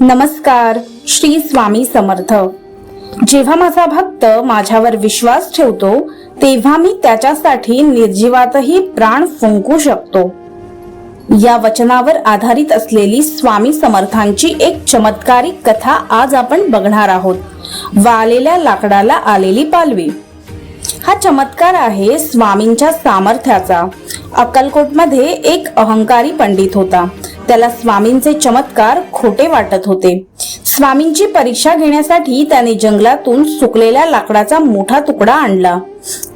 नमस्कार श्री स्वामी समर्थ. जेव्हा माझा भक्त माझ्यावर विश्वास ठेवतो तेव्हा मी त्याच्यासाठी निर्जीवातही प्राण फुंकू शकतो. या वचनावर आधारित असलेली स्वामी समर्थांची एक चमत्कारिक कथा आज आपण बघणार आहोत. वालेल्या लाकडाला आलेली पालवी. हा चमत्कार आहे स्वामींच्या सामर्थ्याचा. अक्कलकोटमध्ये एक अहंकारी पंडित होता. त्याला स्वामींचे चमत्कार खोटे वाटत होते. स्वामींची परीक्षा घेण्यासाठी त्याने जंगलातून सुकलेल्या लाकडाचा मोठा तुकडा आणला.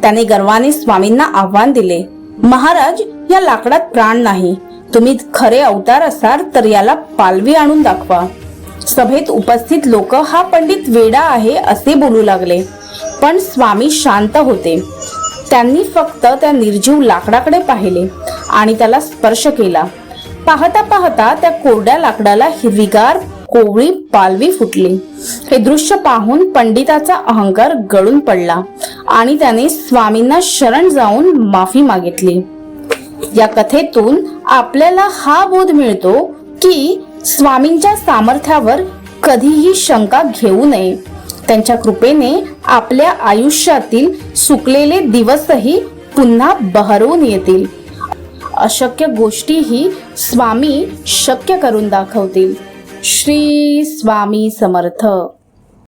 त्याने गर्वाने स्वामींना आव्हान दिले महाराज या लाकडात प्राण नाही. तुम्ही खरे अवतार असाल तर याला पालवी आणून दाखवा. सभेत उपस्थित लोक हा पंडित वेडा आहे असे बोलू लागले. पण स्वामी शांत होते. त्यांनी फक्त त्या निर्जीव लाकडाकडे पाहिले आणि त्याला स्पर्श केला. पाहता पाहता त्या कोरड्या लाकडाला हिरवीगार कोवळी पालवी फुटली. हे दृश्य पाहून पंडिताचा अहंकार गळून पडला आणि त्याने स्वामींना शरण जाऊन माफी मागितली. या कथेतून आपल्याला हा बोध मिळतो की स्वामींच्या सामर्थ्यावर कधीही शंका घेऊ नये. त्यांच्या कृपेने आपल्या आयुष्यातील सुकलेले दिवसही पुन्हा बहरवून येतील. अशक्य गोष्टीही स्वामी शक्य करून दाखवतील. श्री स्वामी समर्थ.